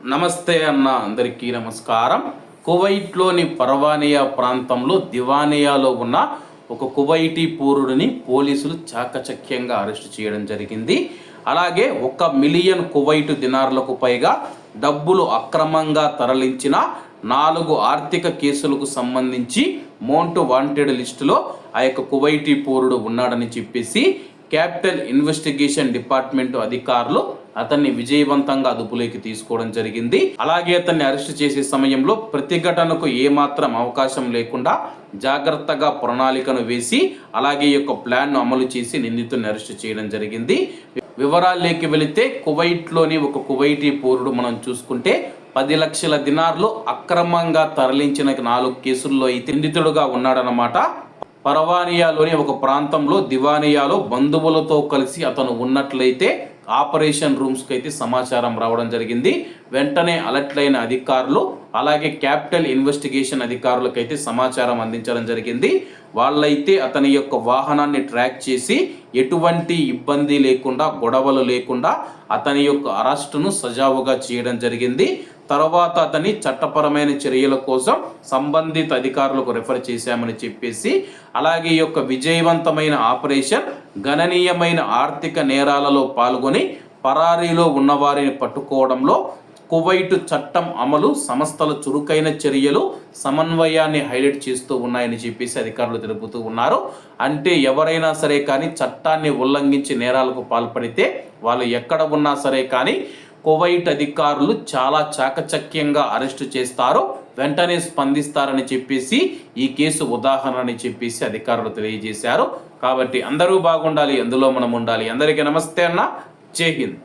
నమస్తే అన్న అందరికీ నమస్కారం. కువైట్లోని పర్వానియా ప్రాంతంలో దివానియాలో ఉన్న ఒక కువైటీ పౌరుడిని పోలీసులు చాకచక్యంగా అరెస్ట్ చేయడం జరిగింది. అలాగే ఒక మిలియన్ కువైటు దినార్లకు పైగా డబ్బులు అక్రమంగా తరలించిన నాలుగు ఆర్థిక కేసులకు సంబంధించి మోంట్ వాంటెడ్ లిస్టులో ఆ యొక్క కువైటీ పౌరుడు ఉన్నాడని చెప్పేసి క్యాపిటల్ ఇన్వెస్టిగేషన్ డిపార్ట్మెంట్ అధికారులు అతన్ని విజయవంతంగా అదుపులోకి తీసుకోవడం జరిగింది. అలాగే అతన్ని అరెస్ట్ చేసే సమయంలో ప్రతిఘటనకు ఏమాత్రం అవకాశం లేకుండా జాగ్రత్తగా ప్రణాళికను వేసి అలాగే యొక్క ప్లాన్ను అమలు చేసి నిందితుడిని అరెస్ట్ చేయడం జరిగింది. వివరాల్లోకి వెళితే కువైట్లోని ఒక కువైటీ పౌరుడు మనం చూసుకుంటే పది లక్షల దినార్లు అక్రమంగా తరలించిన నాలుగు కేసుల్లో ఈ నిందితుడుగా ఉన్నాడనమాట పరవానియాలోని ఒక ప్రాంతంలో దివానియాలో బంధువులతో కలిసి అతను ఉన్నట్లయితే ఆపరేషన్ రూమ్స్కి అయితే సమాచారం రావడం జరిగింది. వెంటనే అలర్ట్లైన అధికారులు అలాగే క్యాపిటల్ ఇన్వెస్టిగేషన్ అధికారులకైతే సమాచారం అందించడం జరిగింది. వాళ్ళైతే అతని యొక్క వాహనాన్ని ట్రాక్ చేసి ఎటువంటి ఇబ్బంది లేకుండా గొడవలు లేకుండా అతని యొక్క అరెస్టును సజావుగా చేయడం జరిగింది. తర్వాత అతని చట్టపరమైన చర్యల కోసం సంబంధిత అధికారులకు రెఫర్ చేశామని చెప్పేసి అలాగే ఈ యొక్క విజయవంతమైన ఆపరేషన్ గణనీయమైన ఆర్థిక నేరాలలో పాల్గొని పరారీలో ఉన్నవారిని పట్టుకోవడంలో కువైట్ చట్టం అమలు సంస్థల చురుకైన చర్యలు సమన్వయాన్ని హైలైట్ చేస్తూ ఉన్నాయని చెప్పేసి అధికారులు తెలుపుతూ ఉన్నారు. అంటే ఎవరైనా సరే కానీ చట్టాన్ని ఉల్లంఘించి నేరాలకు పాల్పడితే వాళ్ళు ఎక్కడ ఉన్నా సరే కానీ కువైట్ అధికారులు చాలా చాకచక్యంగా అరెస్టు చేస్తారు వెంటనే స్పందిస్తారని చెప్పేసి ఈ కేసు ఉదాహరణ అని చెప్పేసి అధికారులు తెలియజేశారు. కాబట్టి అందరూ బాగుండాలి అందులో మనం ఉండాలి. అందరికీ నమస్తే అన్న. జై హింద్.